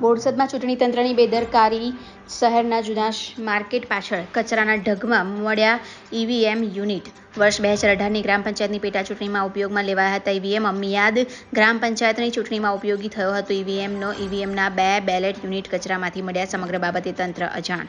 બોરસદમાં ચૂંટણી તંત્રની બેદરકારી શહેરના જૂના માર્કેટ પાછળ કચરાના ઢગમાં મળ્યા ઈવીએમ યુનિટ. વર્ષ બે હજાર અઢારની ગ્રામ પંચાયતની પેટા ચૂંટણીમાં ઉપયોગમાં લેવાયા હતા ઈવીએમ. અમિયાદ ગ્રામ પંચાયતની ચૂંટણીમાં ઉપયોગી થયો હતો ઈવીએમનો. ઈવીએમના બે બેલેટ યુનિટ કચરામાંથી મળ્યા, સમગ્ર બાબતે તંત્ર અજાણ.